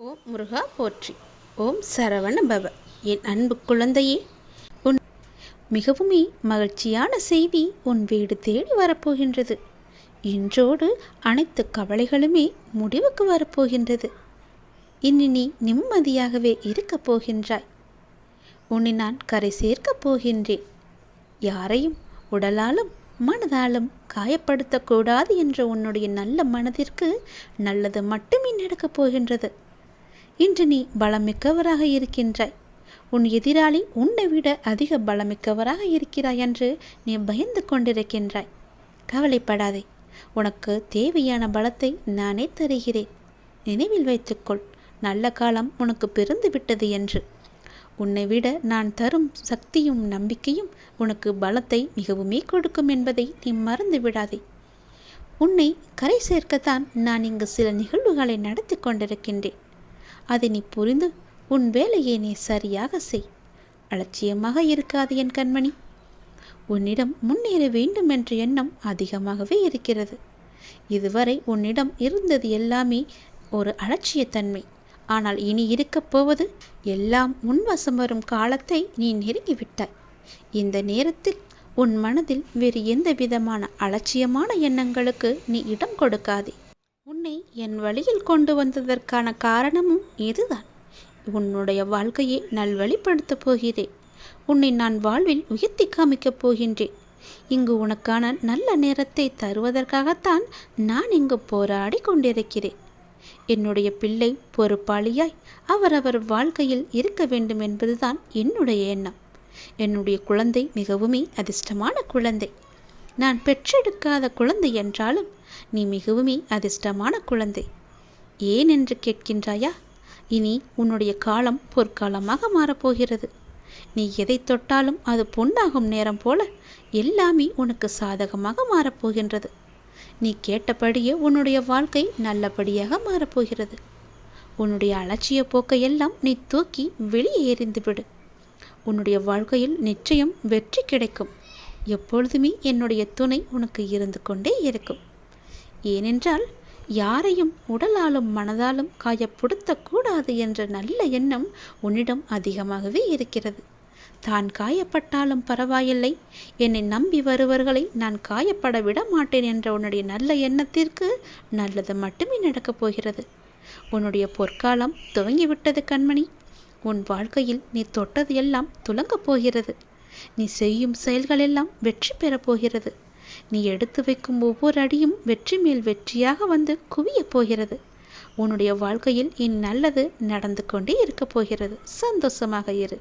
ஓம் முருகா போற்றி. ஓம் சரவண பவ. என் அன்பு குழந்தையே உன் மிகவுமே மகிழ்ச்சியான செய்தி உன் வீடு தேடி வரப்போகின்றது. இன்றோடு அனைத்து கவலைகளுமே முடிவுக்கு வரப்போகின்றது. இனி நீ நிம்மதியாகவே இருக்கப் போகின்றாய். உன்னை நான் கரை சேர்க்கப் போகின்றேன். யாரையும் உடலாலும் மனதாலும் காயப்படுத்தக்கூடாது என்ற உன்னுடைய நல்ல மனதிற்கு நல்லது மட்டுமே நடக்கப் போகின்றது. இன்று நீ பலமிக்கவராக இருக்கின்றாய். உன் எதிராளி உன்னை விட அதிக பலமிக்கவராக இருக்கிறாய் என்று நீ பயந்து கொண்டிருக்கின்றாய். கவலைப்படாதே. உனக்கு தேவையான பலத்தை நானே தருகிறேன். நினைவில் வைத்துக்கொள். நல்ல காலம் உனக்கு பிறந்து விட்டது என்று. உன்னை விட நான் தரும் சக்தியும் நம்பிக்கையும் உனக்கு பலத்தை மிகவுமே கொடுக்கும் என்பதை நீ மறந்து விடாதே. உன்னை கரை சேர்க்கத்தான் நான் இங்கு சில நிகழ்வுகளை நடத்தி கொண்டிருக்கின்றேன். அதை நீ புரிந்து உன் வேலையை நீ சரியாக செய். அலட்சியமாக இருக்காது என் கண்மணி. உன்னிடம் முன்னேற வேண்டும் என்ற எண்ணம் அதிகமாகவே இருக்கிறது. இதுவரை உன்னிடம் இருந்தது எல்லாமே ஒரு அலட்சியத்தன்மை. ஆனால் இனி இருக்கப் போவது எல்லாம் உன்வசம் வரும் காலத்தை நீ நெருங்கிவிட்டாய். இந்த நேரத்தில் உன் மனதில் வேறு எந்த விதமான அலட்சியமான எண்ணங்களுக்கு நீ இடம் கொடுக்காதே. உன்னை என் வழியில் கொண்டு வந்ததற்கான காரணமும் இதுதான். உன்னுடைய வாழ்க்கையை நல்வழிப்படுத்தப் போகிறேன். உன்னை நான் வாழ்வில் உயர்த்தி காமிக்கப் போகின்றேன். இங்கு உனக்கான நல்ல நேரத்தை தருவதற்காகத்தான் நான் இங்கு போராடி கொண்டிருக்கிறேன். என்னுடைய பிள்ளை பொறுப்பாளியாய் அவரவர் வாழ்க்கையில் இருக்க வேண்டும் என்பதுதான் என்னுடைய எண்ணம். என்னுடைய குழந்தை மிகவுமே அதிர்ஷ்டமான குழந்தை. நான் பெற்றெடுக்காத குழந்தை என்றாலும் நீ மிகவுமே அதிர்ஷ்டமான குழந்தை. ஏன் என்று கேட்கின்றாயா? இனி உன்னுடைய காலம் பொற்காலமாக மாறப்போகிறது. நீ எதை தொட்டாலும் அது பொன்னாகும் நேரம் போல எல்லாமே உனக்கு சாதகமாக மாறப்போகின்றது. நீ கேட்டபடியே உன்னுடைய வாழ்க்கை நல்லபடியாக மாறப்போகிறது. உன்னுடைய அலட்சிய போக்கையெல்லாம் நீ தூக்கி வெளியே எறிந்துவிடு. உன்னுடைய வாழ்க்கையில் நிச்சயம் வெற்றி கிடைக்கும். எப்பொழுதுமே என்னுடைய துணை உனக்கு இருந்து கொண்டே இருக்கும். ஏனென்றால் யாரையும் உடலாலும் மனதாலும் காயப்படுத்தக்கூடாது என்ற நல்ல எண்ணம் உன்னிடம் அதிகமாகவே இருக்கிறது. தான் காயப்பட்டாலும் பரவாயில்லை. என்னை நம்பி வருவர்களை நான் காயப்பட விட மாட்டேன் என்ற உன்னுடைய நல்ல எண்ணத்திற்கு நல்லது மட்டுமே நடக்கப் போகிறது. உன்னுடைய பொற்காலம் துவங்கிவிட்டது கண்மணி. உன் வாழ்க்கையில் நீ தொட்டது எல்லாம் துலங்கப் போகிறது. நீ செய்யும் செயல்களெல்லாம் வெற்றி பெறப் போகிறது. நீ எடுத்து வைக்கும் ஒவ்வொரு அடியும் வெற்றி மேல் வெற்றியாக வந்து குவியப் போகிறது. உன்னுடைய வாழ்க்கையில் இனி நல்லது நடந்து கொண்டே இருக்கப் போகிறது. சந்தோஷமாக இரு.